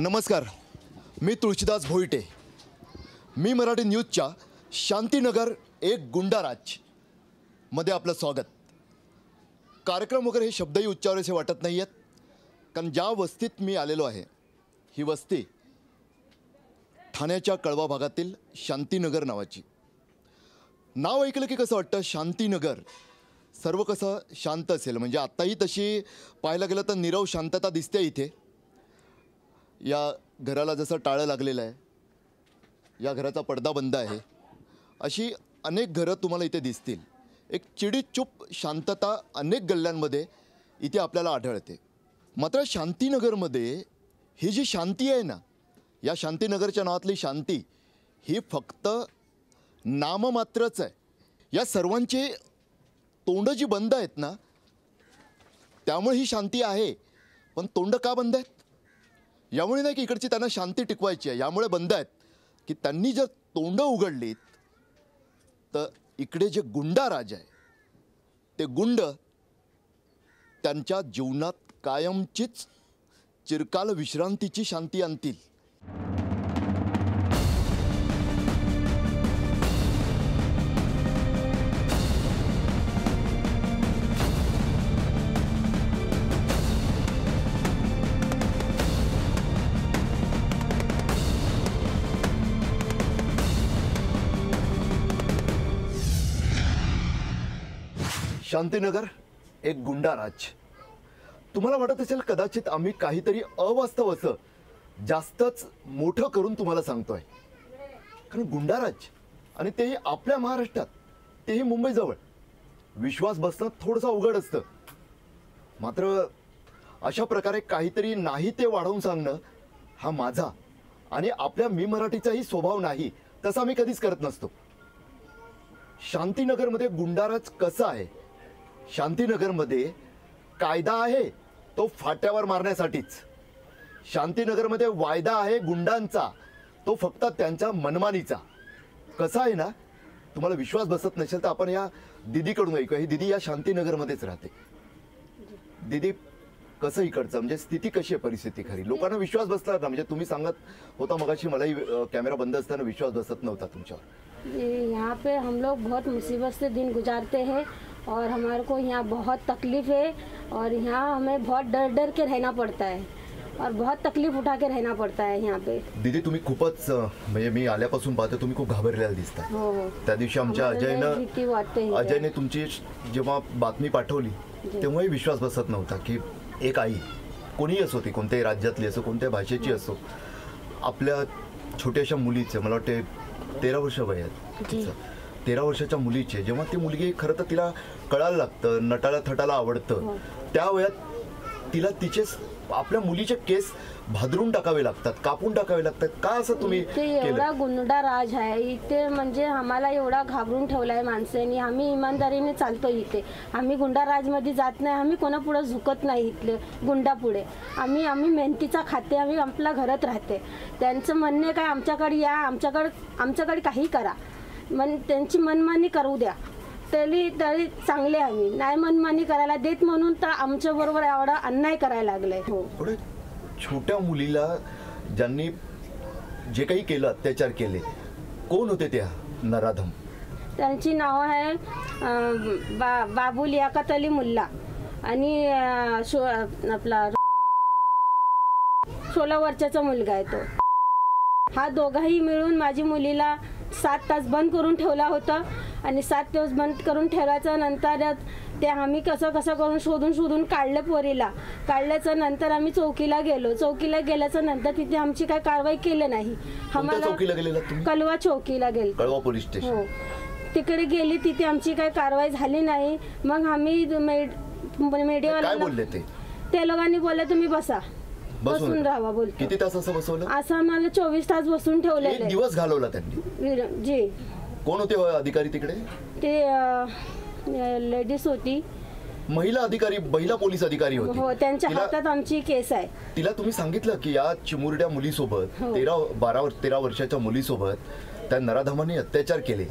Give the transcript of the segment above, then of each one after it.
नमस्कार. मी तुळशीदास भोईटे. मी मराठी न्यूजच्या शांतीनगर एक गुंडाराजमध्ये आपलं स्वागत. कार्यक्रम वगैरे हे शब्दही उच्चारायचे वाटत नाही आहेत कारण ज्या वस्तीत मी आलेलो आहे ही वस्ती ठाण्याच्या कळवा भागातील शांतीनगर नावाची. नाव ऐकलं की कसं वाटतं? शांतीनगर. सर्व कसं शांत असेल. म्हणजे आत्ताही तशी पाहायला गेलं तर नीरव शांतता दिसते इथे. या घराला जसं टाळं लागलेलं आहे या घराचा पडदा बंद आहे अशी अनेक घरं तुम्हाला इथे दिसतील. एक चिडीचूप शांतता अनेक गल्ल्यांमध्ये इथे आपल्याला आढळते. मात्र शांतीनगरमध्ये ही जी शांती आहे ना या शांतीनगरच्या नावातली शांती ही फक्त नाममात्रच आहे. या सर्वांची तोंडं जी बंद आहेत ना त्यामुळे ही शांती आहे. पण तोंड का बंद आहेत? यामुळे नाही की इकडची त्यांना शांती टिकवायची आहे. यामुळे बंद आहेत. की त्यांनी जर तोंड उघडलीत तर इकडे जे गुंडा राजा आहे ते गुंड त्यांच्या जीवनात कायमचीच चिरकाल विश्रांतीची शांती आणतील. शांतीनगर एक गुंडाराज तुम्हाला वाटत असेल कदाचित आम्ही काहीतरी अवास्तव असं जास्तच मोठं करून तुम्हाला सांगतोय. कारण गुंडाराज आणि तेही आपल्या महाराष्ट्रात तेही मुंबईजवळ विश्वास बसणं थोडंसं अवघड असतं. मात्र अशा प्रकारे काहीतरी नाही ते वाढवून सांगणं हा माझा आणि आपल्या मी मराठीचाही स्वभाव नाही तसा मी कधीच करत नसतो. शांतीनगरमध्ये गुंडाराज कसा आहे? शांतीनगरमध्ये कायदा आहे तो फाट्यावर मारण्यासाठीच. शांतीनगरमध्ये वायदा आहे गुंडांचा तो फक्त त्यांच्या मनमानीचा. कसा आहे ना तुम्हाला विश्वास बसत नसेल तर आपण या दिदीकडून ऐकू ही दिदी या शांतीनगरमध्येच राहते. दिदी कसं इकडचं? म्हणजे स्थिती कशी आहे परिस्थिती खरी? लोकांना विश्वास बसला ना म्हणजे तुम्ही सांगत होता मगाशी मलाही कॅमेरा बंद असताना विश्वास बसत नव्हता तुमच्यावर. यहाँ पे हम लोग बहुत मुसीबत से दिन गुजारते हैं। और हमारे को यहाँ बहुत तकलीफ है और यहाँ हमें बहुत डर डर के रहना पड़ता है और बहुत तकलीफ उठा के रहना पड़ता है यहाँ पे। दीदी तुम्ही खूपच म्हणजे मी आल्यापासून पाहतो तुम्ही खूप घाबरलेला दिसता. हो हो. त्या दिवशी आमच्या अजयनं. अजयने तुमची जेव्हा बातमी पाठवली तेव्हाही विश्वास बसत नव्हता की एक आई कोणीही असो ती कोणत्याही राज्यातली असो कोणत्याही भाषेची असो आपल्या छोट्याशा मुलीचे मला वाटते तेरा वर्ष वय आहेत. तेरा वर्षाच्या मुलीचे. जेव्हा ती मुलगी खरं तर तिला कळायला लागतं नटाला थटाला आवडतं. हो. त्या वयात तिला तिचे आपल्या मुलीचे केस भादरून टाकावे लागतात कापून टाकावे लागतात. का असं तुम्ही एवढा गुंडा राज आहे. इथे म्हणजे आम्हाला एवढा घाबरून ठेवलाय माणसांनी. आम्ही इमानदारीने चालतो इथे. आम्ही गुंडा राजमध्ये जात नाही. आम्ही कोणापुढे झुकत नाही इथले गुंडापुढे. आम्ही आम्ही मेहनतीचा खाते. आम्ही आपल्या घरात राहते. त्यांचं म्हणणे काय? आमच्याकडे या. आमच्याकडे आमच्याकडे काही करा. मन त्यांची मनमानी करू द्या. तरी तरी चांगले आम्ही नाही मनमानी करायला देत म्हणून तर आमच्या बरोबर एवढा अन्याय करायला लागलाय हो. छोट्या मुलीला ज्यांनी जे काही केलं अत्याचार केले कोण होते त्या नराधम? त्यांची नावं आहे अं, बा बाबू लियाकत अली मुल्ला आणि अं, शो आपला सोळा वर्षाचा मुलगा आहे तो. हा दोघाही मिळून माझी मुलीला सात तास बंद करून ठेवला होता. आणि सात दिवस बंद करून ठेवायच्या नंतर ते आम्ही कसं कसं करून शोधून शोधून काढलं पोरीला. काढल्याच्या नंतर आम्ही चौकीला गेलो. चौकीला गेल्याच्यानंतर तिथे आमची काय कारवाई केली नाही. कलवा चौकीला गेलो. कळवा पोलीस स्टेशन. हो तिकडे गेली तिथे आमची काही कारवाई झाली नाही. मग आम्ही काय मीडियावाला ते? त्या लोकांनी बोलले तुम्ही बसा. बसून बसून राहा. बोलतो. किती तास असं बसवलं? असं आम्हाला चोवीस तास बसून एक ठेवलेले दिवस घालवला त्यांनी. जी. कोण होते हो अधिकारी तिकडे? ते लेडीज होती. महिला अधिकारी महिला पोलीस अधिकारी होती. हो त्यांच्या तिला- हातात आमची केस आहे. तिला तुम्ही सांगितलं की या चिमुरड्या मुलीसोबत हो. तेरा बारा तेरा वर्षाच्या मुलीसोबत त्या नराधमांनी अत्याचार केले.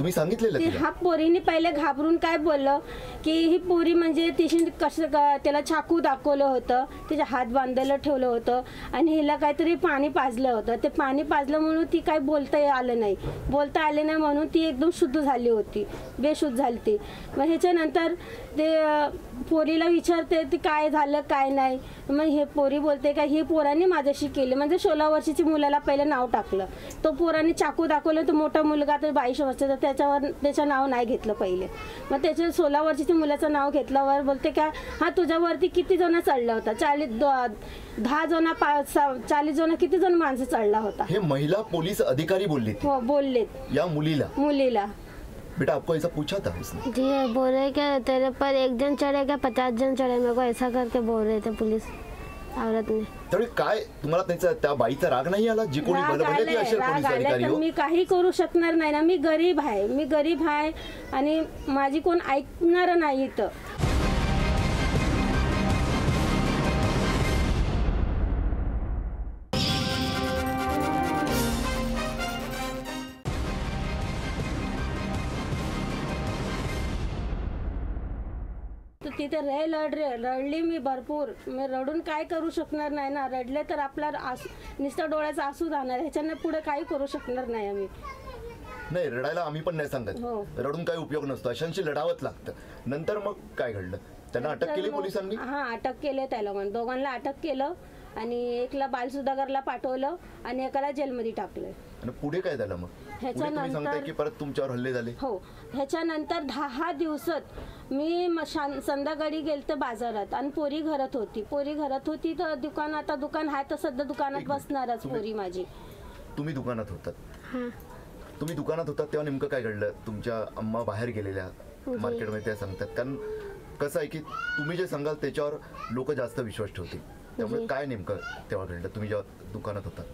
तुम्ही सांगितलेलं ती तिला? हा पोरीने पहिले घाबरून काय बोललं? की ही पोरी म्हणजे तिशी कसं क- त्याला चाकू दाखवलं होतं तिचे हात बांधायला ठेवलं होतं आणि हिला काहीतरी पाणी पाजलं होतं. ते पाणी पाजलं म्हणून ती काय बोलता आलं नाही. बोलता आले नाही म्हणून ती एकदम शुद्ध झाली होती. बेशुद्ध झाली ती. मग ह्याच्यानंतर ते अं, पोरीला विचारते ती काय झालं काय नाही? मग हे पोरी बोलते का ही पोरांनी माझ्याशी केली. म्हणजे सोळा वर्षाची मुलाला पहिले नाव टाकलं. तो पोरांनी चाकू दाखवलं तो मोठा मुलगा तर बावीस वर्षाचा त्याच्यावर त्याचं नाव नाही घेतलं पहिले. मग त्याच्या सोळा वर्षाच्या मुलाचं नाव घेतल्यावर बोलते का हा तुझ्यावरती किती जण चढला होता? चाळीस दहा जण चाळीस जण किती जण माणसं चढला होता? हे महिला पोलीस अधिकारी बोलली हो बोललेत. या मुलीला. मुलीला. बेटा आपको ऐसा पूछा था उसने? जी बोल रहे कि तेरे पर एक जन चढ़ेगा पचास जन चढ़े? मेरे को ऐसा करके बोल रहे थे पुलिस औरत ने। त्यावेळी काय तुम्हाला त्यांचा त्या बाईचा राग नाही आला? जी कोणी राग ती आलाय, असेल राग पोलीस आलाय अधिकारी तर हो मी काही करू शकणार नाही ना. मी गरीब आहे मी गरीब आहे आणि माझी कोण ऐकणार नाही इथं. तर तिथे रे लढ रे रडली मी भरपूर. मी रडून काय करू शकणार नाही ना? रडले तर आपला आसू नुसतं डोळ्याचा आसू जाणार ह्याच्याने पुढे काही करू शकणार नाही आम्ही. नाही रडायला आम्ही पण नाही सांगत. हो. रडून काही उपयोग नसतो. अशांशी लढावंच लागतं. नंतर मग काय घडलं? त्यांना अटक केली मग- पोलिसांनी? हा अटक केले त्या लोकांना दोघांना अटक केलं आणि एकला बालसुधागरला पाठवलं आणि एकाला जेलमध्ये टाकलं. आणि पुढे काय झालं मग? ह्याच्यानंतर- की परत तुमच्यावर हल्ले झाले. हो ह्याच्यानंतर दहा दिवसात मी संध्याकाळी गेलते बाजारात आणि पोरी घरात होती. पोरी घरात होती तर दुकान आता दुकान आहे तर सध्या दुकानात. बसणारच तुम्ही- पोरी माझी. तुम्ही दुकानात होतात. हाँ. तुम्ही दुकानात होतात तेव्हा नेमकं काय घडलं? तुमच्या अम्मा बाहेर गेलेल्या मार्केटमध्ये त्या सांगतात. कारण कसं आहे की तुम्ही जे सांगाल त्याच्यावर लोक जास्त विश्वास ठेवतील. त्यामुळे जी. काय नेमकं तेव्हा घडलं? तुम्ही जेव्हा दुकानात होतात.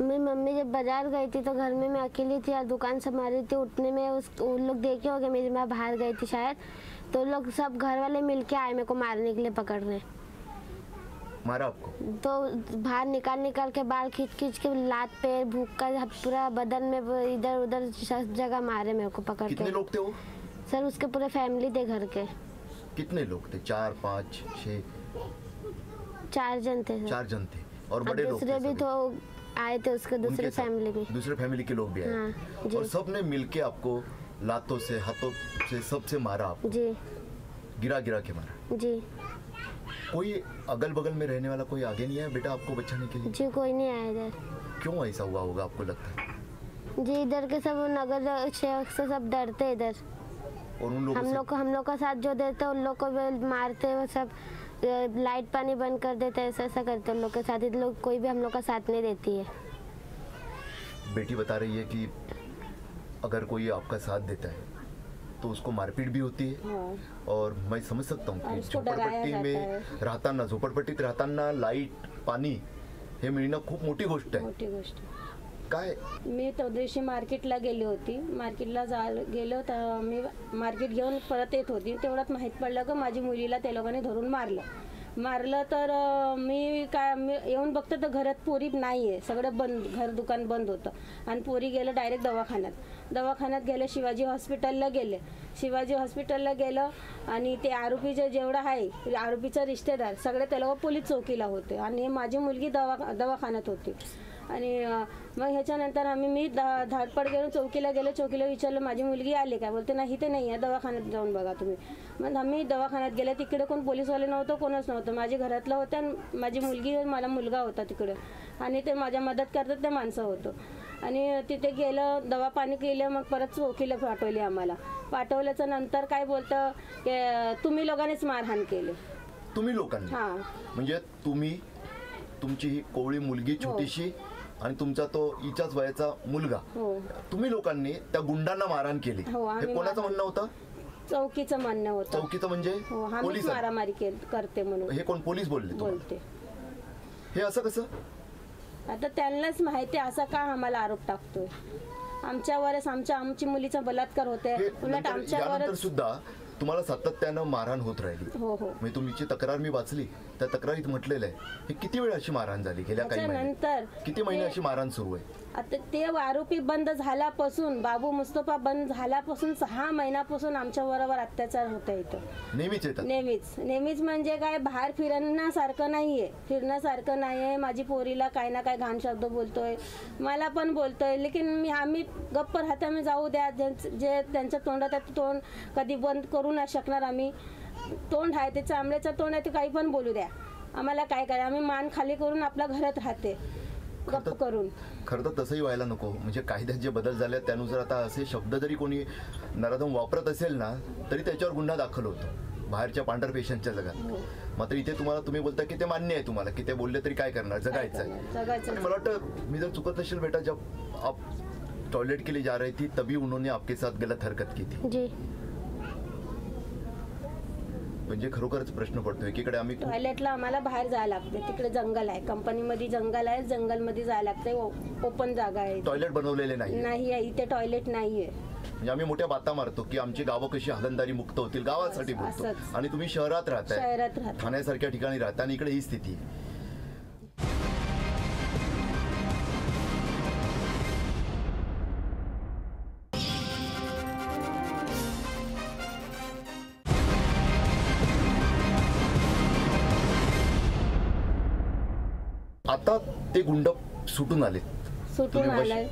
मेरी मम्मी जब बाज़ार गई थी तो घर में मैं अकेली थी और दुकान संभाल रही थी उठने में उस उन लोग देखे होंगे मेरी माँ बाहर गई थी शायद तो लोग सब घर वाले मिलके आए मेरे को मारने के लिए पकड़ने। मारा आपको? तो बाहर निकाल निकाल के बाल खींच खींच के लात पे भूख का पूरा बदन में इधर उधर सब जगह मारे मेरे को पकड़ कितने के। लोग थे वो? सर उसके पूरे फैमिली थे घर के। कितने लोग थे? चार पाँच छः? चार जन थे सर। चार जन थे और बड़े दूसरे भी तो आए थे उसके दूसरे फैमिली भी दूसरे फैमिली के लोग भी आए। हाँ। और सबने मिलके आपको लातों से हाथों से सबसे मारा आपको। जी। गिरा गिरा के मारा। जी। कोई अगल बगल में रहने वाला कोई आगे नहीं आया बेटा आपको बचाने के लिए? जी कोई नहीं आया इधर। क्यों ऐसा हुआ होगा आपको लगता है? जी इधर के सब नगर सेवक से सब डरते इधर। और उन लोगों हम लोग हम लोग का साथ जो देते उन लोग को मारते वो सब। लाइट पानी बंद कर देते ऐसा ऐसा करते उन लोग के साथ। लोग कोई भी हम लोग का साथ नहीं देती है। बेटी बता रही है कि अगर कोई आपका साथ देता है तो उसको मारपीट भी होती है। हो। और मैं समझ सकता हूँ की झोपडपट्टी में है। राहताना झोपडपट्टीत राहताना लाईट पाणी हे मिळणं खूप मोठी गोष्ट आहे गोष्ट काय? मी त्या दिवशी मार्केटला गेली होती. मार्केटला जा गेलो तर मी मार्केट घेऊन परत येत होती. तेवढ्यात माहीत पडलं का माझी मुलीला त्या लोकांनी धरून मारलं. मारलं तर मी काय मी येऊन बघते तर घरात पोरी नाही आहे सगळं बंद घर दुकान बंद होतं. आणि पोरी गेलं डायरेक्ट दवाखान्यात. दवाखान्यात गेलं शिवाजी हॉस्पिटलला गेले. शिवाजी हॉस्पिटलला गेलं आणि ते आरोपीचं जेवढं आहे आरोपीचा रिश्तेदार सगळे त्या लोक पोलीस चौकीला होते. आणि माझी मुलगी दवा दवाखान्यात होती. आणि मग ह्याच्यानंतर आम्ही मी धा धाडपड गेलो चौकीला गेलो. चौकीला विचारलं माझी मुलगी आली काय बोलते नाही ते नाही आहे दवाखान्यात जाऊन बघा तुम्ही. मग आम्ही दवाखान्यात गेले. तिकडे कोण पोलीसवाले नव्हतं कोणच नव्हतं. माझे घरातलं होतं आणि माझी मुलगी मला मुलगा होता तिकडे. आणि ते माझ्या मदत करतात ते माणसं होतं. आणि तिथे गेलं दवा पाणी केलं मग परत चौकीला पाठवली आम्हाला. पाठवल्याचं नंतर काय बोलतं की तुम्ही लोकांनीच मारहाण केली. तुम्ही लोकांनी? हां. म्हणजे तुम्ही तुमची ही कोवळी मुलगी हो. छोटीशी आणि तुमचा तो हिच्याच वयाचा मुलगा. हो. तुम्ही लोकांनी त्या गुंडांना मारहाण केली. हो, हे कोणाचं मारहाण- म्हणणं होतं? चौकीचं म्हणणं होतं. चौकीचं म्हणजे? हो आम्हीच पोलीस मारामारी करते म्हणून. हे कोण पोलीस बोलले तुम्हाला? बोलते. हे असं कसं? आता त्यांनाच माहिती असा का आम्हाला आरोप टाकतोय? आमच्यावरच आमच्या आमची मुलीचा बलात्कार होते हे उलट नंतर- यानंतर आमच्यावरच सुद्धा तुम्हाला सातत्यानं मारहाण होत राहिली. हो हो. म्हणजे तुमची तक्रार मी वाचली. त्या तक्रारीत म्हटलेलं आहे हे किती वेळ अशी मारहाण झाली गेल्या काही महिने त्याच्यानंतर किती महिने अशी मारहाण सुरू आहे? आता ते आरोपी बंद झाल्यापासून बाबू मुस्तफा बंद झाल्यापासून सहा महिन्यापासून आमच्या बरोबर अत्याचार होत इथं नेहमीच येतात? नेहमीच. नेहमीच म्हणजे काय बाहेर फिरण्यासारखं नाहीये. फिरण्यासारखं नाहीये. माझी पोरीला काय ना काय घाण शब्द बोलतोय. मला पण बोलतोय. लेकिन मी आम्ही गप्प राहता आम्ही जाऊ द्या. जे त्यांच्या तोंडात आहे तोंड कधी बंद करू नाही शकणार आम्ही. तोंड आहे ते चांबड्याचं तोंड आहे ते काही पण बोलू द्या. आम्हाला काय काय आम्ही मान खाली करून आपल्या घरात राहते. गप्प करून. खरं तर तसंही व्हायला नको. म्हणजे कायद्यात जे बदल झाले त्यानुसार आता असे शब्द जरी कोणी नराधम वापरत असेल ना तरी त्याच्यावर गुन्हा दाखल होतो. बाहेरच्या पांढर पेशंटच्या जगात. मात्र इथे तुम्हाला तुम्ही बोलता की ते मान्य आहे तुम्हाला की ते बोलले तरी काय करणार? जगायचं आहे. मला वाटतं मी जर चुकत नसेल बेटा जब आप टॉयलेट के लिए जा रही थी तभी उन्होंने आपके साथ गलत हरकत की थी. जी. म्हणजे खरोखरच प्रश्न पडतो एकीकडे आम्ही टॉयलेटला आम्हाला बाहेर जायला लागते तिकडे जंगल आहे. कंपनीमध्ये जंगल आहे जंगलमध्ये जायला लागते ओपन जागा आहे. टॉयलेट बनवलेले नाही नाही आहे. इथे टॉयलेट नाही आहे म्हणजे आम्ही मोठ्या बाता मारतो की आमची गावं कशी हागंदारी मुक्त होतील गावासाठी बोलतो असंच. आणि तुम्ही शहरात राहताय. शहरात राहतो. ठाण्यासारख्या ठिकाणी राहता आणि इकडे ही स्थिती. आता ते गुंड सुटून आले. सुटून आलाय.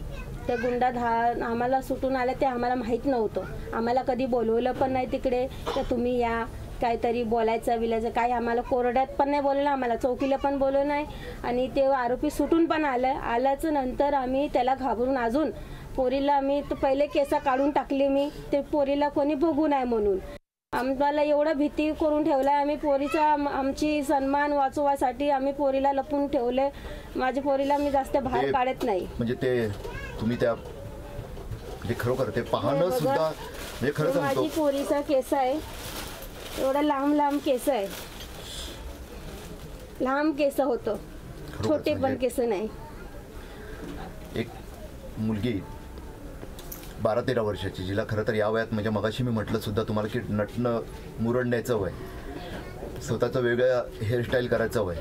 ते गुंडा धा आम्हाला सुटून आले ते आम्हाला माहीत नव्हतं. आम्हाला कधी बोलवलं पण नाही तिकडे. तर तुम्ही या. काहीतरी बोलायचं बिलायचं काही आम्हाला कोरड्यात पण नाही बोललं आम्हाला चौकीला पण बोलवलं नाही. आणि ते आरोपी सुटून पण आलं. आल्याचं नंतर आम्ही त्याला घाबरून अजून पोरीला आम्ही पहिले केसा काढून टाकले मी. ते पोरीला कोणी बघू नये म्हणून. आम्हाला एवढं भीती करून ठेवलाय. आम्ही पोरीचा आम- आमची सन्मान वाचवायसाठी आम्ही पोरीला लपून ठेवले. माझ्या पोरीला मी जास्त बाहेर काढत नाही. म्हणजे ते तुम्ही त्या म्हणजे खरोखर ते हे पाहणं बघा. सुद्धा म्हणजे खरं हे माझी पोरीचा केस आहे. एवढा लांब लांब केस आहे. लांब केस होतं. छोटे पण म्हणजे- केस नाही. एक मुलगी बारा तेरा वर्षाची जिला. खरं तर या वयात म्हणजे मगाशी मी म्हटलं सुद्धा तुम्हाला की नटणं मुरडण्याचं वय. स्वतःचं वेगळं हेअरस्टाईल करायचं वय.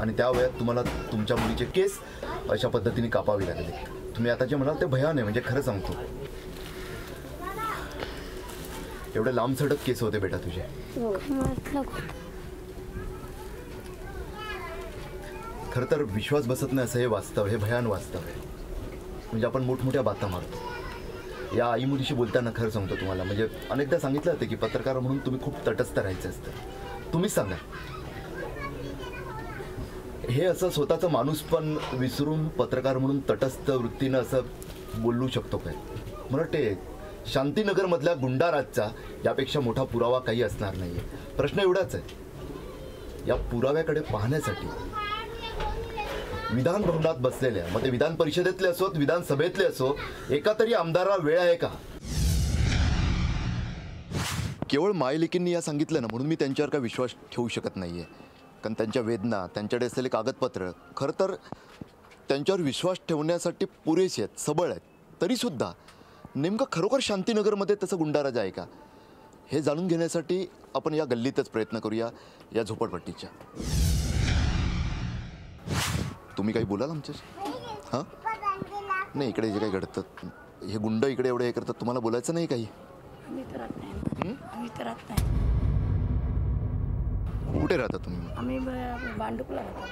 आणि त्या वयात तुम्हाला तुमच्या मुलीचे केस अशा पद्धतीने कापावे लागले. तुम्ही आता जे म्हणाल ते भयान आहे म्हणजे खरं सांगतो. एवढे लांब सडक केस होते बेटा तुझे. हो. खरं तर विश्वास बसत नाही असं हे वास्तव हे भयान वास्तव आहे. म्हणजे आपण मोठमोठ्या बाता मारतो. या आई मुलीशी बोलताना खरं सांगतो तुम्हाला. म्हणजे अनेकदा सांगितलं होतं की पत्रकार म्हणून तुम्ही खूप तटस्थ राहायचं असतं. तुम्हीच सांगा. हे असं स्वतःचं माणूस पण विसरून पत्रकार म्हणून तटस्थ वृत्तीनं असं बोलू शकतो काय? मला ते शांतीनगरमधल्या गुंडाराजचा यापेक्षा मोठा पुरावा काही असणार नाही प्रश्न एवढाच आहे. या पुराव्याकडे पाहण्यासाठी विधान भवनात बसलेल्या मग ते विधान परिषदेतले असोत विधानसभेतले असो एका तरी आमदाराला वेळ आहे का? केवळ मायलिकींनी या सांगितलं ना म्हणून मी त्यांच्यावर काय विश्वास ठेवू शकत नाही आहे कारण त्यांच्या वेदना त्यांच्याकडे असलेले कागदपत्र खरं तर त्यांच्यावर विश्वास ठेवण्यासाठी पुरेसे आहेत सबळ आहेत. तरीसुद्धा नेमकं खरोखर शांतीनगरमध्ये तसं गुंडाराज आहे का? हे जाणून घेण्यासाठी आपण या गल्लीतच प्रयत्न करूया या झोपडपट्टीच्या. तुम्ही काही बोलाल आमच्याशी? हां? नाही इकडे जे काही घडतं हे गुंड इकडे एवढे हे करतात तुम्हाला बोलायचं नाही काही? आम्ही तर राहत नाही. आम्ही तर राहत नाही. कुठे राहता तुम्ही आम्ही राहतो.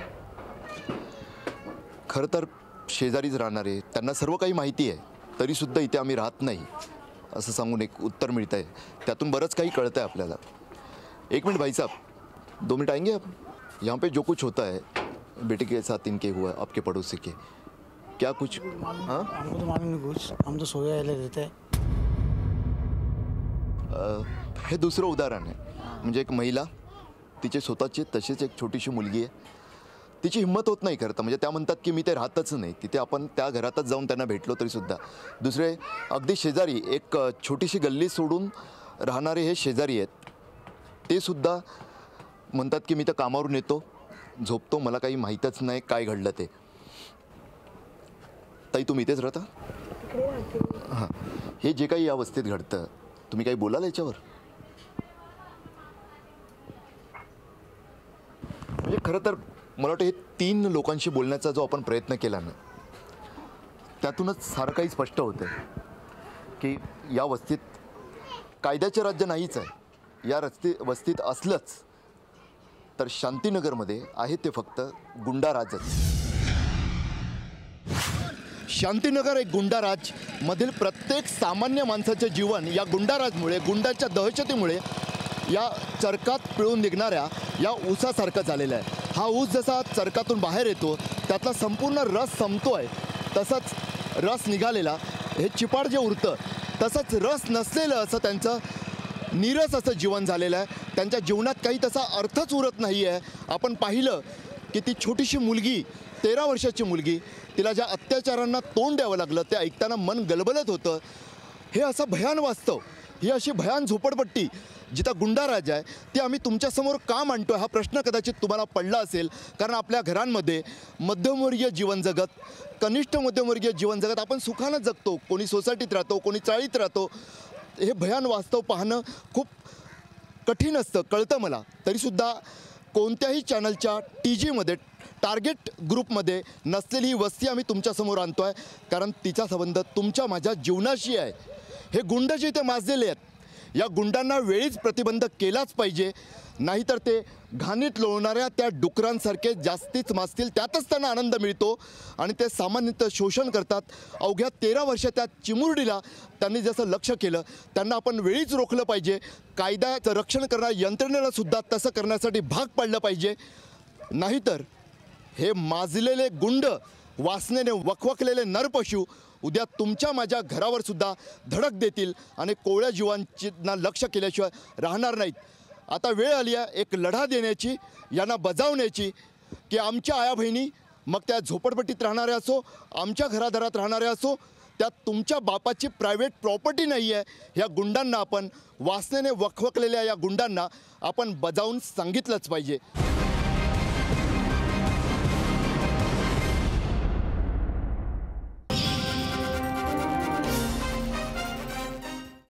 खरं तर शेजारीच राहणारे त्यांना सर्व काही माहिती आहे. तरीसुद्धा इथे आम्ही राहत नाही. असं सांगून एक उत्तर मिळतं आहे त्यातून बरंच काही कळतं आहे आपल्याला. एक मिनट भाई साहब दो मिनट आएंगे आप यहाँ पे जो कुछ होता है बेटे के साथ इनके हुआ है, आपके पड़ोसी के। क्या कुछ? हाँ? हमको तो मालूम नहीं कुछ। हम तो सोए वाले रहते हैं हे दुसरं उदाहरण आहे म्हणजे एक महिला तिचे स्वतःची तशीच एक छोटीशी मुलगी आहे तिची हिंमत होत नाही खरं तर म्हणजे त्या म्हणतात की मी ते राहतच नाही. तिथे आपण त्या घरातच जाऊन त्यांना भेटलो तरीसुद्धा दुसरे अगदी शेजारी एक छोटीशी गल्ली सोडून राहणारे हे शेजारी आहेत. ते सुद्धा म्हणतात की मी तर कामावरून येतो. झोपतो मला काही माहीतच नाही काय घडलं ते. ताई तुम्ही इथेच राहता? हां. हे जे काही या वस्तीत घडतं तुम्ही काही बोलाल याच्यावर? खरं तर मला वाटतं हे तीन लोकांशी बोलण्याचा जो आपण प्रयत्न केला ना त्यातूनच सारं काही स्पष्ट होतं की या वस्तीत कायद्याचे राज्य नाहीच आहे. या रस्ती वस्तीत असलंच. तर शांतीनगरमध्ये आहे ते फक्त गुंडाराजच. शांतीनगर एक गुंडाराज मधील प्रत्येक सामान्य माणसाचे जीवन या गुंडाराजमुळे गुंडाच्या दहशतीमुळे या चरकात पिळून निघणाऱ्या या ऊसासारखं झालेलं आहे. हा ऊस जसा चरकातून बाहेर येतो त्यातला संपूर्ण रस संपतो आहे तसंच रस निघालेला हे चिपाड जे उरतं तसंच रस नसलेलं असं त्यांचं नीरस असं जीवन झालेलं आहे. त्यांच्या जीवनात काही तसा अर्थच उरत नाही आहे आपण पाहिलं की ती छोटीशी मुलगी तेरा वर्षाची मुलगी तिला ज्या अत्याचारांना तोंड द्यावं लागलं ते ऐकताना मन गलबलत होतं. हे असं भयान वास्तव. ही अशी भयान झोपडपट्टी जिथं गुंडाराज आहे ती आम्ही तुमच्यासमोर का मांडतो हा प्रश्न कदाचित तुम्हाला पडला असेल. कारण आपल्या घरांमध्ये मध्यमवर्गीय जीवन जगत कनिष्ठ मध्यमवर्गीय जीवन जगत आपण सुखानं जगतो. कोणी सोसायटीत राहतो कोणी चाळीत राहतो. हे भयान वास्तव पाहणं खूप कठीण असतं कळतं मला. तरीसुद्धा कोणत्याही चॅनलच्या टी जीमध्ये टार्गेट ग्रुपमध्ये नसलेली ही वस्ती आम्ही तुमच्यासमोर आणतो आहे कारण तिचा संबंध तुमच्या माझ्या जीवनाशी आहे. हे गुंड जे इथे माजलेले आहेत. या गुंडांना वेळीच प्रतिबंध केलाच पाहिजे. नाहीतर ते घाणीत लोळणाऱ्या त्या डुकरांसारखे जास्तीच माजतील त्यातच त्यांना आनंद मिळतो. आणि ते सामान्यतः शोषण करतात. अवघ्या तेरा वर्ष त्या चिमुरडीला त्यांनी जसं लक्ष केलं त्यांना आपण वेळीच रोखलं पाहिजे. कायद्याचं रक्षण करणाऱ्या यंत्रणेला सुद्धा तसं करण्यासाठी भाग पाडलं पाहिजे. नाहीतर हे माजलेले गुंड वासनेने वखवकलेले नरपशु उद्या तुमच्या माझ्या घरावर सुद्धा धडक देतील आणि कोवळ्या जीवांची लक्ष केल्याशिवाय राहणार नाहीत. आता वेळ आली आहे एक लढा देण्याची यांना बजावण्याची की आमच्या आया बहिणी मग त्या झोपडपट्टीत राहणाऱ्या असो आमच्या घरादारात राहणाऱ्या असो त्यात तुमच्या बापाची प्रायव्हेट प्रॉपर्टी नाही आहे ह्या गुंडांना आपण वासनेने वखवकलेल्या या गुंडांना आपण बजावून सांगितलंच पाहिजे.